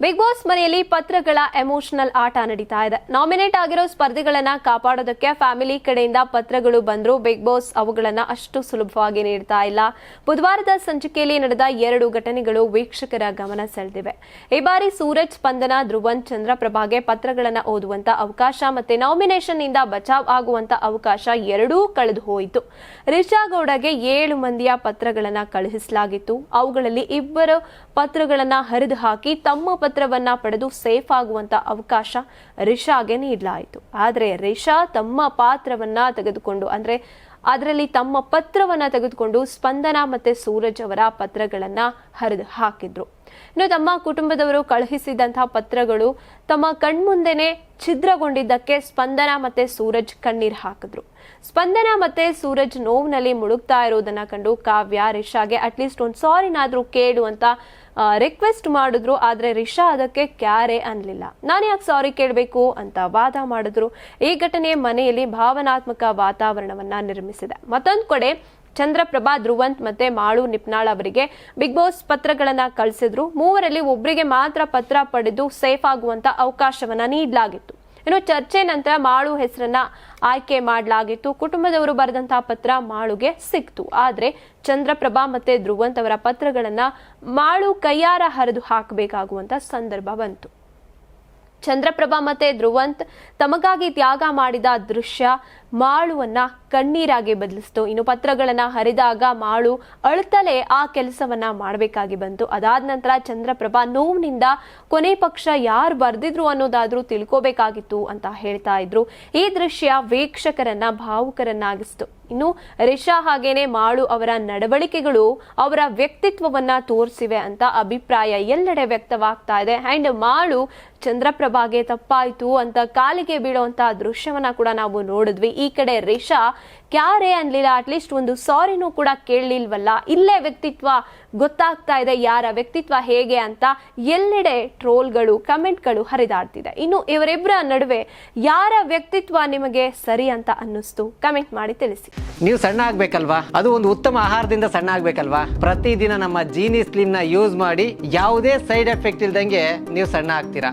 Big boss ಮನೆಯಲ್ಲಿ ಪತ್ರಗಳ emotional ಆಟ ನಡೀತಾ ಇದೆ. ನಾಮಿನೇಟ್ ಆಗಿರೋ ಸ್ಪರ್ಧೆಗಳನ್ನ ಕಾಪಾಡೋದಕ್ಕೆ ಫ್ಯಾಮಿಲಿ ಕಡೆಯಿಂದ ಪತ್ರಗಳು ಬಂದ್ರು. ಬಿಗ್ ಬಾಸ್ ಅವುಗಳನ್ನ ಅಷ್ಟು ಸುಲಭವಾಗಿ ನೀಡ್ತಾ ಇಲ್ಲ. ಬುಧವಾರದ ಸಂಚಿಕೆಯಲ್ಲಿ ನಡೆದ ಎರಡು ಘಟನೆಗಳು ವೀಕ್ಷಕರ ಗಮನ ಸೆಳೆದಿವೆ. ಈ ಬಾರಿ ಸೂರಜ್ ಸ್ಪಂದನ, ಧ್ರುವನ್ ಚಂದ್ರಪ್ರಭಾಗೆ ಪತ್ರಗಳನ್ನ ಓದುವಂತ ಅವಕಾಶ ಮತ್ತೆ ನಾಮಿನೇಷನ್ ಇಂದ ಬಚಾವ್ ಆಗುವಂತ ಅವಕಾಶ ಎರಡೂ ಕಳೆದು ಹೋಯಿತು. ರಿಷಾ ಗೌಡಗೆ ಏಳು ಮಂದಿಯ ಪತ್ರಗಳನ್ನ ಕಳುಹಿಸಲಾಗಿತ್ತು. ಅವುಗಳಲ್ಲಿ ಇಬ್ಬರು ಪತ್ರಗಳನ್ನ ಹರಿದು ಹಾಕಿ ತಮ್ಮ ಪತ್ರವನ್ನ ಪಡೆದು ಸೇಫ್ ಆಗುವಂತ ಅವಕಾಶ ರಿಷಾಗೆ ನೀಡಲಾಯಿತು. ಆದರೆ ರಿಷಾ ತಮ್ಮ ಪಾತ್ರವನ್ನ ತೆಗೆದುಕೊಂಡು, ಅಂದ್ರೆ ಅದರಲ್ಲಿ ತಮ್ಮ ಪತ್ರವನ್ನ ತೆಗೆದುಕೊಂಡು ಸ್ಪಂದನ ಮತ್ತೆ ಸೂರಜ್ ಅವರ ಪತ್ರಗಳನ್ನ ಹರಿದು ಹಾಕಿದ್ರು. ಇನ್ನು ತಮ್ಮ ಕುಟುಂಬದವರು ಕಳುಹಿಸಿದಂತಹ ಪತ್ರಗಳು ತಮ್ಮ ಕಣ್ಮುಂದೆನೆ ಛಿದ್ರಗೊಂಡಿದ್ದಕ್ಕೆ ಸ್ಪಂದನ ಮತ್ತೆ ಸೂರಜ್ ಕಣ್ಣೀರ್ ಹಾಕಿದ್ರು. ಸ್ಪಂದನ ಮತ್ತೆ ಸೂರಜ್ ನೋವಿನಲ್ಲಿ ಮುಳುಗ್ತಾ ಇರೋದನ್ನ ಕಂಡು ಕಾವ್ಯ ರಿಷಾಗೆ ಅಟ್ಲೀಸ್ಟ್ ಒಂದು ಸಾರಿನಾದ್ರೂ ಕೇಳು ಅಂತ ರಿಕ್ವೆಸ್ಟ್ ಮಾಡಿದ್ರು. ಆದ್ರೆ ರಿಷಾ ಅದಕ್ಕೆ ಕ್ಯಾರೆ ಅನ್ಲಿಲ್ಲ. ನಾನು ಯಾಕೆ ಸಾರಿ ಕೇಳಬೇಕು ಅಂತ ವಾದ ಮಾಡಿದ್ರು. ಈ ಘಟನೆ ಮನೆಯಲ್ಲಿ ಭಾವನಾತ್ಮಕ ವಾತಾವರಣವನ್ನ ನಿರ್ಮಿಸಿದೆ. ಮತ್ತೊಂದು ಕಡೆ ಚಂದ್ರಪ್ರಭಾ ಧ್ರುವಂತ್ ಮತ್ತೆ ಮಾಳು ನಿಪ್ನಾಳ್ ಅವರಿಗೆ ಬಿಗ್ ಬಾಸ್ ಪತ್ರಗಳನ್ನ ಕಳಿಸಿದ್ರು. ಮೂವರಲ್ಲಿ ಒಬ್ಬರಿಗೆ ಮಾತ್ರ ಪತ್ರ ಪಡೆದು ಸೇಫ್ ಆಗುವಂತ ಅವಕಾಶವನ್ನ ನೀಡಲಾಗಿತ್ತು. ಇನ್ನು ಚರ್ಚೆ ನಂತರ ಮಾಳು ಹೆಸರನ್ನ ಆಯ್ಕೆ ಮಾಡಲಾಗಿತ್ತು. ಕುಟುಂಬದವರು ಬರೆದಂತಹ ಪತ್ರ ಮಾಳುಗೆ ಸಿಕ್ತು. ಆದ್ರೆ ಚಂದ್ರಪ್ರಭಾ ಮತ್ತೆ ಧ್ರುವಂತ್ ಅವರ ಪತ್ರಗಳನ್ನ ಮಾಳು ಕೈಯಾರ ಹರಿದು ಹಾಕಬೇಕಾಗುವಂತ ಸಂದರ್ಭ ಬಂತು. ಚಂದ್ರಪ್ರಭಾ ಮತ್ತೆ ಧ್ರುವಂತ್ ತಮಗಾಗಿ ತ್ಯಾಗ ಮಾಡಿದ ದೃಶ್ಯ ಮಾಳುವನ್ನ ಕಣ್ಣೀರಾಗಿ ಬದಲಿಸ್ತು. ಇನ್ನು ಪತ್ರಗಳನ್ನ ಹರಿದಾಗ ಮಾಳು ಅಳ್ತಲೆ ಆ ಕೆಲಸವನ್ನ ಮಾಡಬೇಕಾಗಿ ಬಂತು. ಅದಾದ ನಂತರ ಚಂದ್ರಪ್ರಭಾ ನೋವಿನಿಂದ ಕೊನೆ ಪಕ್ಷ ಯಾರು ಬರೆದಿದ್ರು ಅನ್ನೋದಾದ್ರೂ ತಿಳ್ಕೋಬೇಕಾಗಿತ್ತು ಅಂತ ಹೇಳ್ತಾ ಇದ್ರು. ಈ ದೃಶ್ಯ ವೀಕ್ಷಕರನ್ನ ಭಾವುಕರನ್ನಾಗಿಸ್ತು. ಇನ್ನು ರಿಷಾ ಹಾಗೇನೆ ಮಾಳು ಅವರ ನಡವಳಿಕೆಗಳು ಅವರ ವ್ಯಕ್ತಿತ್ವವನ್ನ ತೋರಿಸಿವೆ ಅಂತ ಅಭಿಪ್ರಾಯ ಎಲ್ಲೆಡೆ ವ್ಯಕ್ತವಾಗ್ತಾ ಇದೆ. ಅಂಡ್ ಮಾಳು ಚಂದ್ರಪ್ರಭಾಗೆ ತಪ್ಪಾಯಿತು ಅಂತ ಕಾಲಿಗೆ ಬೀಳುವಂತಹ ದೃಶ್ಯವನ್ನ ಕೂಡ ನಾವು ನೋಡಿದ್ವಿ. ಈ ಕಡೆ ರಿಷಾ ಕ್ಯಾರೇ ಅನ್ಲಿಲ್ಲ ಅಟ್ಲೀಸ್ಟ್ ಒಂದು ಸಾರಿನೂ ಕೂಡ ಕೇಳಲಿಲ್ವಲ್ಲ? ಇಲ್ಲೇ ವ್ಯಕ್ತಿತ್ವ ಗೊತ್ತಾಗ್ತಾ ಇದೆ, ಯಾರ ವ್ಯಕ್ತಿತ್ವ ಹೇಗೆ ಅಂತ ಎಲ್ಲೆಡೆ ಟ್ರೋಲ್ಗಳು, ಕಮೆಂಟ್ಗಳು ಹರಿದಾಡ್ತಿದೆ. ಇನ್ನು ಇವರಿಬ್ಬರ ನಡುವೆ ಯಾರ ವ್ಯಕ್ತಿತ್ವ ನಿಮಗೆ ಸರಿ ಅಂತ ಅನ್ನಿಸ್ತು? ಕಮೆಂಟ್ ಮಾಡಿ ತಿಳಿಸಿ. ನೀವು ಸಣ್ಣ ಆಗ್ಬೇಕಲ್ವಾ? ಅದು ಒಂದು ಉತ್ತಮ ಆಹಾರದಿಂದ ಸಣ್ಣ ಆಗ್ಬೇಕಲ್ವಾ? ಪ್ರತಿದಿನ ನಮ್ಮ ಜೀನಿ ಸ್ಲಿಮ್ನ ಯೂಸ್ ಮಾಡಿ ಯಾವುದೇ ಸೈಡ್ ಎಫೆಕ್ಟ್ ಇಲ್ದಂಗೆ ನೀವು ಸಣ್ಣ ಆಗ್ತೀರಾ?